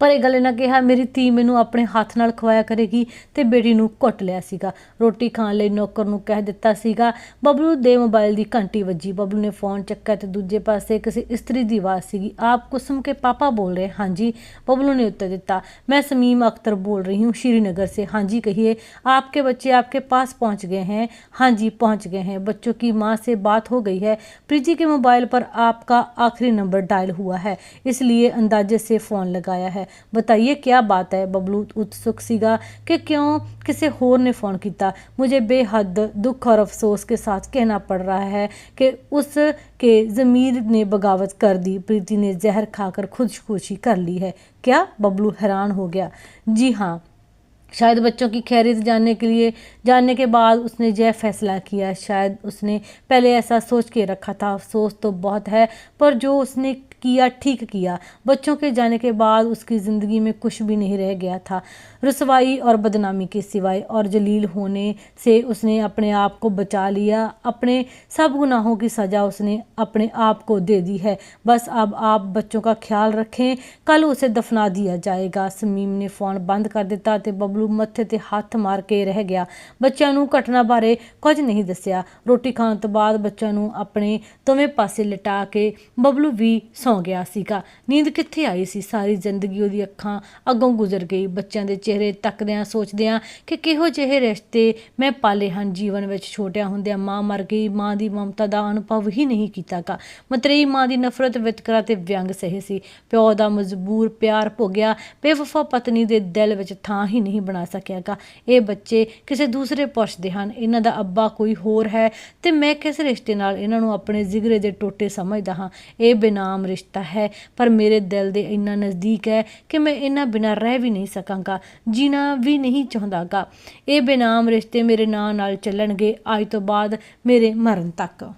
ਪਰ ਇਹ ਗੱਲ ਇਹਨਾਂ ਕਿਹਾ ਮੇਰੀ ਧੀ ਮੈਨੂੰ ਆਪਣੇ ਹੱਥ ਨਾਲ ਖਵਾਇਆ ਕਰੇਗੀ ਤੇ ਬੇਟੀ ਨੂੰ ਘੁੱਟ ਲਿਆ ਸੀਗਾ ਰੋਟੀ ਖਾਣ ਲਈ ਨੌਕਰ ਨੂੰ ਕਹਿ ਦਿੱਤਾ ਸੀਗਾ ਬਬਲੂ ਦੇ ਮੋਬਾਈਲ ਦੀ ਘੰਟੀ ਵੱਜੀ ਬਬਲੂ ਨੇ ਫੋਨ ਚੱਕਿਆ ਤੇ ਦੂਜੇ ਪਾਸੇ ਕਿਸੇ ਇਸਤਰੀ ਦੀ ਆਵਾਜ਼ ਸੀਗੀ ਆਪ ਕੁਸਮ ਕੇ ਪਾਪਾ बोल रहे हाँ जी बबलू ने उत्तर दिता मैं समीम अख्तर बोल रही हूँ श्रीनगर से हाँ जी कहिए आपके बच्चे आपके पास पहुँच गए हैं हाँ जी पहुँच गए हैं बच्चों की माँ से बात हो गई है प्रीति के मोबाइल पर आपका आखिरी नंबर डायल हुआ है इसलिए अंदाजे से फ़ोन लगाया है بتائیے کیا بات ہے؟ ببلو اتسک سیگا کہ کیوں کسی ہور نے فون کیتا؟ مجھے بے حد دکھ اور افسوس کے ساتھ کہنا پڑ رہا ہے کہ اس کے ضمیر نے بغاوت کر دی۔ پریتی نے زہر کھا کر خودکشی کر لی ہے۔ کیا ببلو حیران ہو گیا؟ جی ہاں۔ شاید بچوں کی خیریت جاننے کے لیے، جاننے کے بعد اس نے یہ فیصلہ کیا۔ شاید اس نے پہلے ایسا سوچ کے رکھا تھا۔ افسوس تو بہت ہے، پر جو اس نے किया ठीक किया बच्चों के जाने के बाद उसकी ज़िंदगी में कुछ भी नहीं रह गया था रसवाई और बदनामी के सिवाय और जलील होने से उसने अपने आप को बचा लिया अपने सब गुनाहों की सज़ा उसने अपने आप को दे दी है बस अब आप बच्चों का ख्याल रखें कल उसे दफना दिया जाएगा ਸਮੀਮ ਨੇ ਫੋਨ ਬੰਦ ਕਰ ਦਿੱਤਾ ਤੇ ਬਬਲੂ ਮੱਥੇ ਤੇ ਹੱਥ ਮਾਰ ਕੇ ਰਹਿ ਗਿਆ ਬੱਚਿਆਂ ਨੂੰ ਘਟਨਾ ਬਾਰੇ ਕੁਝ ਨਹੀਂ ਦੱਸਿਆ ਰੋਟੀ ਖਾਣ ਤੋਂ ਬਾਅਦ ਬੱਚਿਆਂ ਨੂੰ ਆਪਣੇ ਦੋਵੇਂ ਪਾਸੇ ਲਿਟਾ ਕੇ ਬਬਲੂ ਵੀ ਸੌਂ ਗਿਆ ਸੀਗਾ। ਨੀਂਦ ਕਿੱਥੇ ਆਈ ਸੀ? ਸਾਰੀ ਜ਼ਿੰਦਗੀ ਉਹਦੀ ਅੱਖਾਂ ਅੱਗੋਂ ਗੁਜ਼ਰ ਗਈ। ਬੱਚਿਆਂ ਦੇ ਚਿਹਰੇ ਤੱਕਦਿਆਂ ਸੋਚਦਿਆਂ ਕਿ ਕਿਹੋ ਜਿਹੇ ਰਿਸ਼ਤੇ ਮੈਂ ਪਾਲੇ ਹਨ ਜੀਵਨ ਵਿੱਚ। ਛੋਟਿਆਂ ਹੁੰਦਿਆਂ ਮਾਂ ਮਰ ਗਈ, ਮਾਂ ਦੀ ਮਮਤਾ ਦਾ ਅਨੁਭਵ ਹੀ ਨਹੀਂ ਕੀਤਾਗਾ। ਮਤਰੇਈ ਮਾਂ ਦੀ ਨਫ਼ਰਤ ਵਿਤਕਰਾ ਤੇ ਵਿਅੰਗ ਸਹੇ ਸੀ। ਪਿਓ ਦਾ ਮਜਬੂਰ ਪਿਆਰ ਭੋਗਿਆ, ਬੇਵਫਾ ਪਤਨੀ ਦੇ ਦਿਲ ਵਿੱਚ ਥਾਂ ਹੀ ਨਹੀਂ ਬਣਾ ਸਕਿਆਗਾ। ਇਹ ਬੱਚੇ ਕਿਸੇ ਦੂਸਰੇ ਪੁਰਸ਼ ਦੇ ਹਨ। ਇਹਨਾਂ ਦਾ ਅੱਬਾ ਕੋਈ ਹੋਰ ਹੈ ਤੇ ਮੈਂ ਕਿਸ ਰਿਸ਼ਤੇ ਨਾਲ ਇਹਨਾਂ ਨੂੰ ਆਪਣੇ ਜਿਗਰੇ ਦੇ ਟੋਟੇ ਸਮਝਦਾ ਹਾਂ? ਇਹ ਬੇਨਾਮ ਰਿਸ਼ਤੇ ਰਿਸ਼ਤਾ ਹੈ, ਪਰ ਮੇਰੇ ਦਿਲ ਦੇ ਇੰਨਾ ਨਜ਼ਦੀਕ ਹੈ ਕਿ ਮੈਂ ਇਹਨਾਂ ਬਿਨਾਂ ਰਹਿ ਵੀ ਨਹੀਂ ਸਕਾਂਗਾ, ਜੀਣਾ ਵੀ ਨਹੀਂ ਚਾਹੁੰਦਾਗਾ। ਇਹ ਬੇਨਾਮ ਰਿਸ਼ਤੇ ਮੇਰੇ ਨਾਂ ਨਾਲ ਚੱਲਣਗੇ, ਅੱਜ ਤੋਂ ਬਾਅਦ ਮੇਰੇ ਮਰਨ ਤੱਕ।